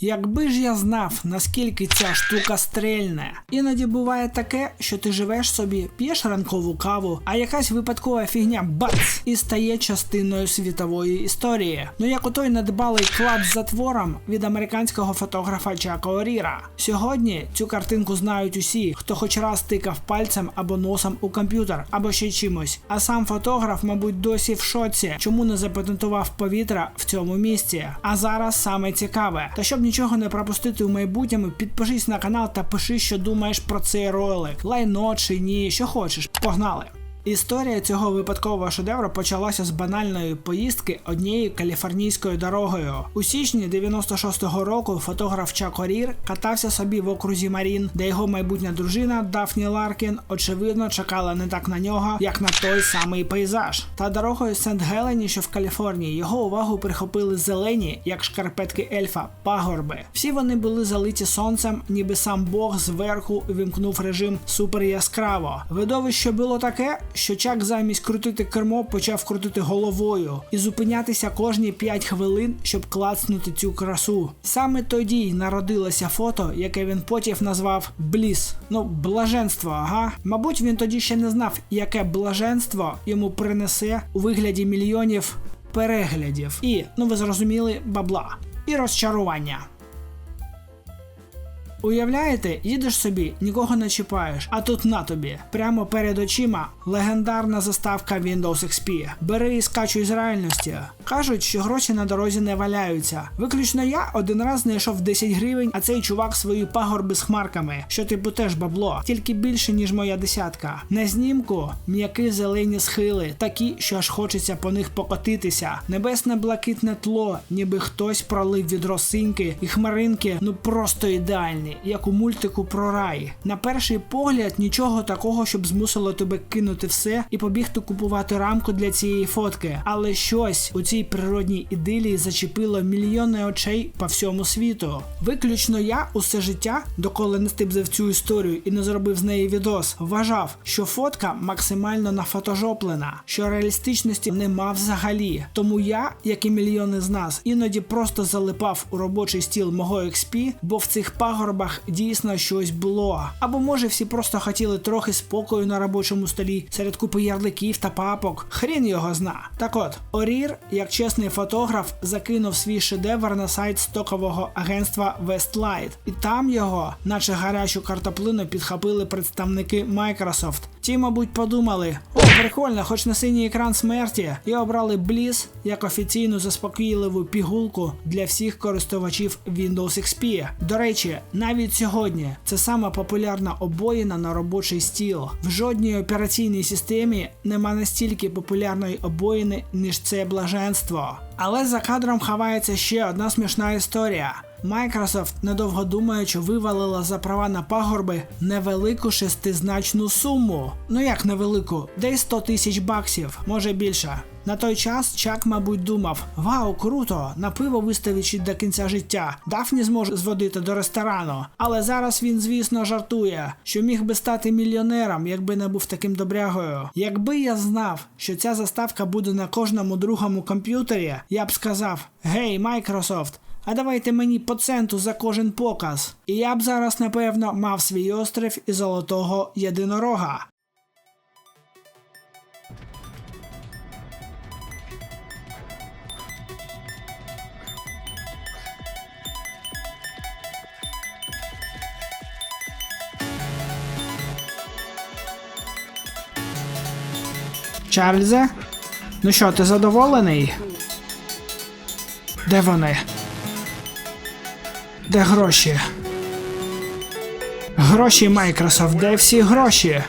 Якби ж я знав, наскільки ця штука стрельне. Іноді буває таке, що ти живеш собі, п'єш ранкову каву, а якась випадкова фігня бац і стає частиною світової історії. Ну як у той недбалий клад з затвором від американського фотографа Чака Оріра. Сьогодні цю картинку знають усі, хто хоч раз тикав пальцем або носом у комп'ютер, або ще чимось. А сам фотограф, мабуть, досі в шоці, чому не запатентував повітря в цьому місці. А зараз саме цікаве. Та щоб нічого не пропустити у майбутньому, підпишись на канал та пиши, що думаєш про цей ролик. Лайно чи ні, що хочеш. Погнали! Історія цього випадкового шедевру почалася з банальної поїздки однією каліфорнійською дорогою. У січні 96-го року фотограф Чак Орір катався собі в окрузі Марін, де його майбутня дружина Дафні Ларкін очевидно чекала не так на нього, як на той самий пейзаж. Та дорогою Сент Гелені, що в Каліфорнії, його увагу прихопили зелені, як шкарпетки ельфа, пагорби. Всі вони були залиті сонцем, ніби сам Бог зверху вимкнув режим супер яскраво. Видовище було таке що Чак замість крутити кермо почав крутити головою і зупинятися кожні 5 хвилин, щоб клацнути цю красу. Саме тоді народилося фото, яке він потім назвав Бліс. Ну, блаженство, ага. Мабуть, він тоді ще не знав, яке блаженство йому принесе у вигляді мільйонів переглядів. І, ну ви зрозуміли, бабла. І розчарування. Уявляєте, їдеш собі, нікого не чіпаєш, а тут на тобі. Прямо перед очима легендарна заставка Windows XP. Бери і скачуй з реальності. Кажуть, що гроші на дорозі не валяються. Виключно я один раз знайшов 10 гривень, а цей чувак свої пагорби з хмарками, що типу теж бабло, тільки більше, ніж моя десятка. На знімку м'які зелені схили, такі, що аж хочеться по них покотитися. Небесне блакитне тло, ніби хтось пролив від росинки, і хмаринки, ну просто ідеальні, як у мультику про рай. На перший погляд нічого такого, щоб змусило тебе кинути все і побігти купувати рамку для цієї фотки. Але щось у цій природній ідилії зачепило мільйони очей по всьому світу. Виключно я усе життя, доколи не стибзив цю історію і не зробив з неї відос, вважав, що фотка максимально нафотожоплена, що реалістичності нема взагалі. Тому я, як і мільйони з нас, іноді просто залипав у робочий стіл мого XP, бо в цих пагорбах дійсно щось було. Або може всі просто хотіли трохи спокою на робочому столі серед купи ярликів та папок. Хрін його зна. Так от, Орір, як чесний фотограф, закинув свій шедевр на сайт стокового агентства Westlight. І там його, наче гарячу картоплину, підхопили представники Microsoft. Ті, мабуть, подумали: о, прикольно, хоч на синій екран смерті, і обрали Bliss як офіційну заспокійливу пігулку для всіх користувачів Windows XP. До речі, навіть сьогодні це сама популярна обоїна на робочий стіл. В жодній операційній системі нема настільки популярної обоїни, ніж це блаженство. Але за кадром ховається ще одна смішна історія. Microsoft, недовго думаючи, вивалила за права на пагорби невелику шестизначну суму. Ну як невелику, десь 100 тисяч баксів, може більше. На той час Чак, мабуть, думав: Вау, круто! На пиво виставить до кінця життя. Дафні зможе зводити до ресторану. Але зараз він, звісно, жартує, що міг би стати мільйонером, якби не був таким добрягою. Якби я знав, що ця заставка буде на кожному другому комп'ютері, я б сказав: Гей, Microsoft, а давайте мені по центу за кожен показ. І я б зараз, напевно, мав свій острів і золотого єдинорога. Чарльзе? Ну що, ти задоволений? Де вони? Де гроші? Гроші Майкрософт. де всі гроші?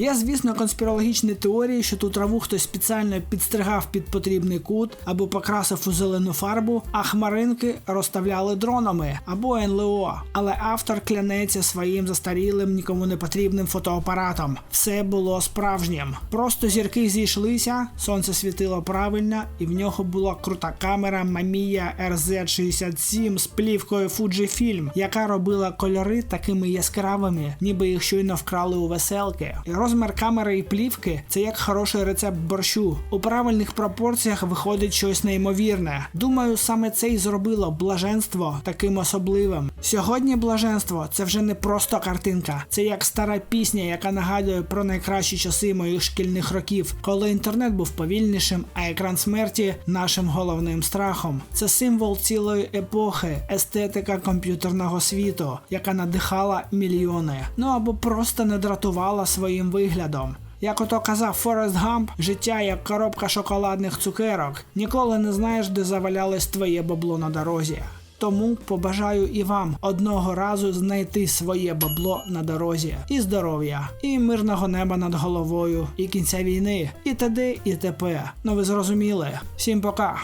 Є, звісно, конспірологічні теорії, що ту траву хтось спеціально підстригав під потрібний кут або покрасив у зелену фарбу, а хмаринки розставляли дронами або НЛО. Але автор клянеться своїм застарілим, нікому не потрібним фотоапаратом. Все було справжнім. Просто зірки зійшлися, сонце світило правильно, і в нього була крута камера Mamiya RZ67 з плівкою Fujifilm, яка робила кольори такими яскравими, ніби їх щойно вкрали у веселки. Розмір камери і плівки це як хороший рецепт борщу. У правильних пропорціях виходить щось неймовірне. Думаю, саме це і зробило блаженство таким особливим. Сьогодні блаженство це вже не просто картинка, це як стара пісня, яка нагадує про найкращі часи моїх шкільних років, коли інтернет був повільнішим, а екран смерті нашим головним страхом. Це символ цілої епохи, естетика комп'ютерного світу, яка надихала мільйони. Ну або просто не дратувала своїм виглядом. Як ото казав Форест Гамп, життя як коробка шоколадних цукерок. Ніколи не знаєш, де завалялось твоє бабло на дорозі. Тому побажаю і вам одного разу знайти своє бабло на дорозі, і здоров'я, і мирного неба над головою, і кінця війни, і т.д. і т.п. Ну ви зрозуміли. Всім пока.